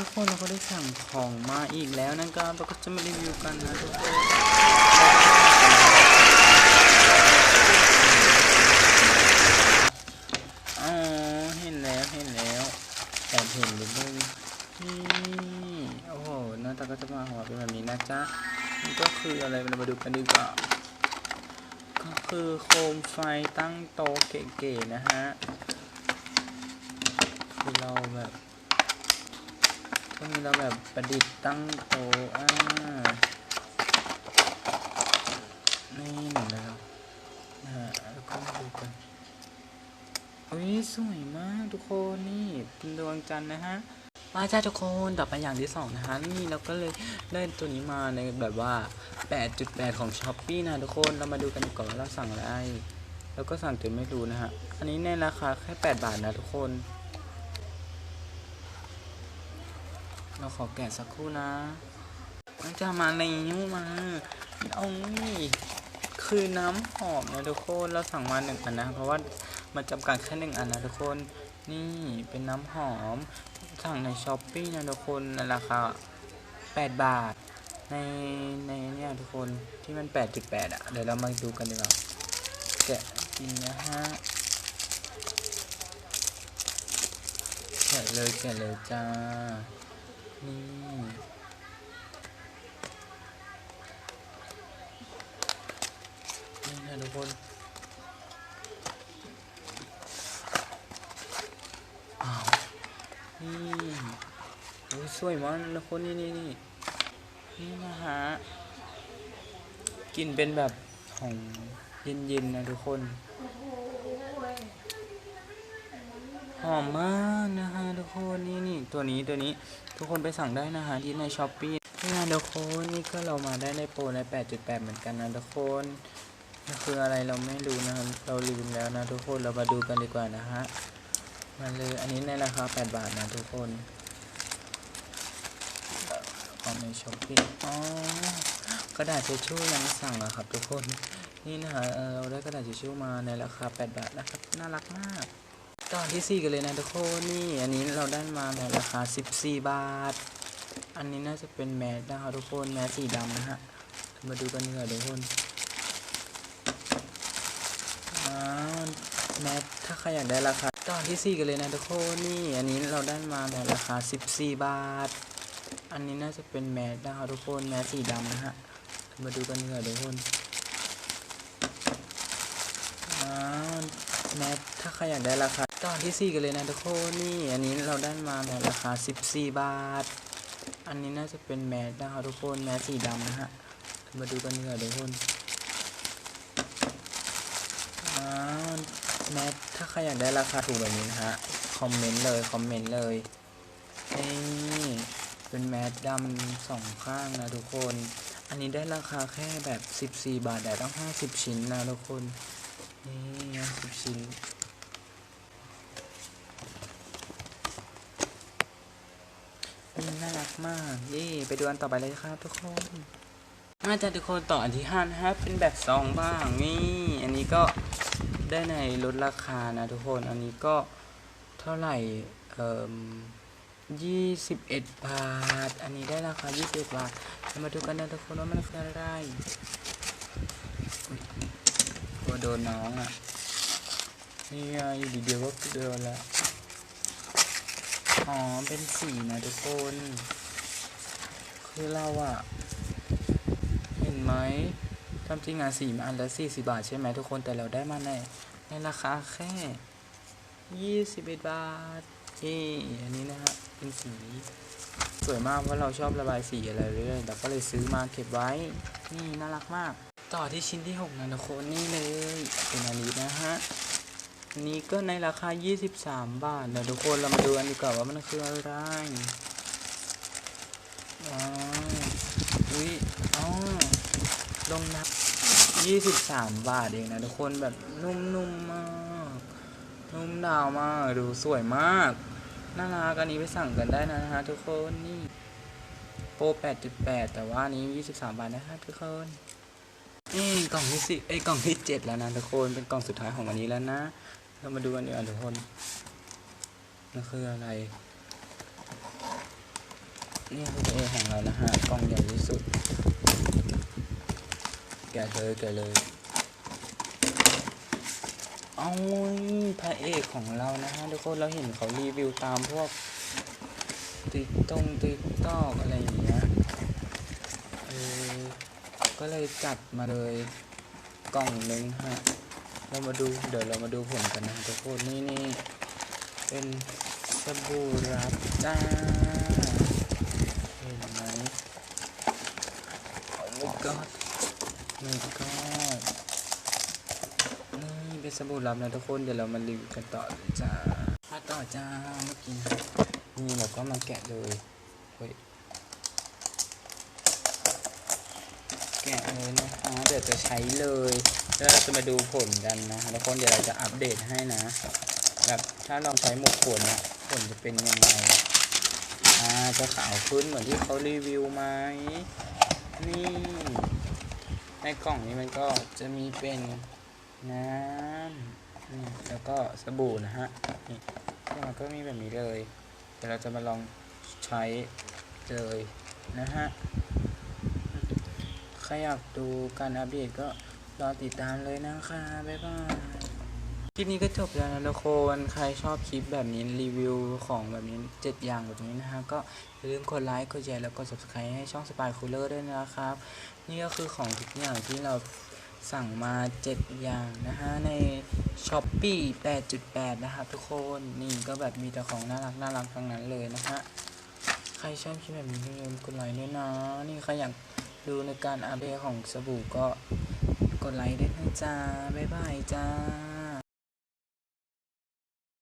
ทุกคนเราก็ได้สั่งของมาอีกแล้วนะครับเราก็จะมารีวิวกันนะทุกคนอ๋อเห็นแล้วเห็นแล้วแอบเห็นนิดนึงนี่โอ้โหหน้าตาก็จะมาหัวเป็นแบบนี้นะจ๊ะมันก็คืออะไรเรามาดูกันดีกว่าก็คือโคมไฟตั้งโต๊ะเก๋ๆนะฮะคือเราแบบ ช่วงนี้เราแบบประดิษฐ์ตั้งโต๊ะอ่านี่หนึ่งแล้วนะฮะแล้วก็มาดูกันอุ้ยสวยมากทุกคนนี่เป็นดวงจันทร์นะฮะมาจ้าทุกคนต่อไปอย่างที่สองนะฮะนี่เราก็เลยได้ตัวนี้มาในแบบว่า 8.8 ของช้อปปี้นะทุกคนเรามาดูกันก่อนว่าเราสั่งอะไร แล้วก็สั่งจนไม่รู้นะฮะ อันนี้ในราคาแค่ 8 บาทนะทุกคน เราขอแกะสักครู่นะมันจะมาในนิ้วมาเอานี่คือน้ำหอมนะทุกคนเราสั่งมาหนึ่งอันนะ เพราะว่ามันจำกัดแค่หนึ่งอันนะทุกคนนี่เป็นน้ำหอม สั่งในช้อปปี้นะทุกคนในราคา8 บาท ในในเนี่ยทุกคนที่มัน 8.8อะเดี๋ยวเรามาดูกันดีกว่าแกะจริงนะฮะแกะเลยแกะเลยจ้า นี่นี่นะทุกคนอ้าวนี่โอ้ยสวยมากนะทุกคนนี่นี่นี่นี่นะฮะกลินเป็นแบบของเย็นๆนะทุกคน หอมมากนะฮะทุกคนนี่นี่ตัวนี้ตัวนี้ทุกคนไปสั่งได้นะฮะที่ในช้อปปี้นี่นะทุกคนนี่ก็เรามาได้ในโปรใน8.8 เหมือนกันนะทุกคนนี่คืออะไรเราไม่รู้นะเราลืมแล้วนะทุกคนเรามาดูกันดีกว่านะฮะมาเลยอันนี้ในราคา 8 บาทนะทุกคนของในช้อปปี้อ๋อกระดาษทิชชู่ยังสั่งอะครับทุกคน นี่นะฮะเเราได้กระดาษทิชชู่มาในราคา 8 บาทนะครับ น่ารักมาก ตอนที่ 4 กันเลยนะทุกคนนี่อันนี้เราได้มาในราคา 14 บาท อันนี้น่าจะเป็นแมสนะครับทุกคนแมสสีดำนะฮะมาดูกันดีกว่าทุกคนว้าวแมสถ้าใครอยากได้ราคาตอนที่ 4 กันเลยนะทุกคนนี่อันนี้เราได้มาในราคา 14 บาท อันนี้น่าจะเป็นแมสนะครับทุกคนแมสสีดำนะฮะมาดูกันดีกว่าทุกคนว้าว แมสถ้าใครอยากได้ราคาตอนที่ 4 กันเลยนะทุกคนนี่อันนี้เราได้มาในราคา 14 บาท อันนี้น่าจะเป็นแมสนะครับทุกคนแมสสีดำนะฮะมาดูกันดีกว่าทุกคนแมสถ้าใครอยากได้ราคาถูกแบบนี้นะฮะคอมเมนต์เลยคอมเมนต์เลยนี่เป็นแมสดำสองข้างนะทุกคน อันนี้ได้ราคาแค่แบบ 14 บาทแต่ต้อง 50 ชิ้นนะทุกคน นี่50ชิ้นนี่น่ารักมากนี่ไปดูอันต่อไปเลยครับทุกคนมาจากทุกคนต่ออันที่ห้านะฮะเป็นแบบซองบ้างนี่ อันนี้ก็ได้ในลดราคานะทุกคน อันนี้ก็เท่าไหร่เอ่อยี่สิบเอ็ดบาท อันนี้ได้ราคายี่สิบบาทเรามาดูกันนะทุกคนว่ามันคืออะไร กลัวโดนน้องอะนี่ไงอยู่ดีเดียวก็โดนแล้วอ๋อเป็นสีนะทุกคน คือเราอะเห็นไหมทำจริงอะสีมันอันละสี่สิบาทใช่ไหมทุกคนแต่เราได้มาในในราคาแค่ยี่สิบเอ็ดบาทนี่อันนี้นะฮะเป็นสีสวยมากเพราะเราชอบระบายสีอะไรเรื่อยเราก็เลยซื้อมาเก็บไว้ นี่น่ารักมาก ต่อที่ชิ้นที่หกนะทุกคนนี่เลยเป็นอันนี้นะฮะนี้ก็ในราคา 23 บาทเดี๋ยวทุกคนเรามาดูกันดีกว่าว่ามันคืออะไรว้าอุ้ยอ๋อลงนับ 23 บาทเองนะทุกคนแบบนุ่มๆมากนุ่มดาวมากดูสวยมากน่ารักอันนี้ไปสั่งกันได้นะฮะทุกคนนี่โปร 8.8 แต่ว่านนี้ 23 บาทนะครับทุกคน นี่กล่องที่สิเอ้กล่องที่เจ็ดแล้วนะทุกคนเป็นกล่องสุดท้ายของวันนี้แล้วนะ เรามาดูกันดีกว่าทุกคนมันคืออะไรนี่คือเอของเรานะฮะกล่องใหญ่ที่สุด แกะเลยแกะเลยเอาพระเอกของเรานะฮะทุกคนเราเห็นเขารีวิวตามพวกติ๊กตงติ๊กตอกอะไรอย่างเงี้ยเออ ก็เลยจัดมาเลยกล่องหนึ่งฮะ เรามาดูเดี๋ยวเรามาดูผลกันนะทุกคนนี่นี่เป็นสบู่รับจ้าเห็นไหมโอ้ my god my god นี่เป็นสบู่ลับนะทุกคนเดี๋ยวเรามารีวิวกันต่อเลยจ้ามาต่อจ้าเมื่อกี้นะนี่เราก็มาแกะเลยเฮ้ย แกะเลยนะคะเดี๋ยวจะใช้เลยแล้วเราจะมาดูผลกันนะทุกคนเดี๋ยวเราจะอัปเดตให้นะแบบถ้าลองใช้หมกขวดเนี่ยผลจะเป็นยังไงอ่าจะขาวขึ้นเหมือนที่เขารีวิวไหมนี่ในกล่องนี้มันก็จะมีเป็นน้ำนี่แล้วก็สบู่นะฮะนี่มันก็มีแบบนี้เลย เดี๋ยวเราจะมาลองใช้เลยนะฮะ ใครอยากดูการอัปเดตก็รอติดตามเลยนะคะบ๊ายบายคลิปนี้ก็จบแล้วนะทุกคนใครชอบคลิปแบบนี้รีวิวของแบบนี้เจ็ดอย่างแบบนี้นะฮะก็อย่าลืมกดไลค์กดแชร์แล้วก็ subscribe ให้ช่อง Spy Cooler ด้วยนะครับ นี่ก็คือของทุกอย่างที่เราสั่งมา 7 อย่างนะฮะ ใน s h o p e e 8.8 นะครับทุกคนนี่ก็แบบมีแต่ของน่ารักน่ารักทั้งนั้นเลยนะฮะ ใครชอบคลิปแบบนี้อย่าลืมกดไลค์ด้วยนะนี่ใครอยาก ดูในการอัปเดตของสบู่ก็กดไลค์ด้วยนะจ้าบ๊ายบายจ้า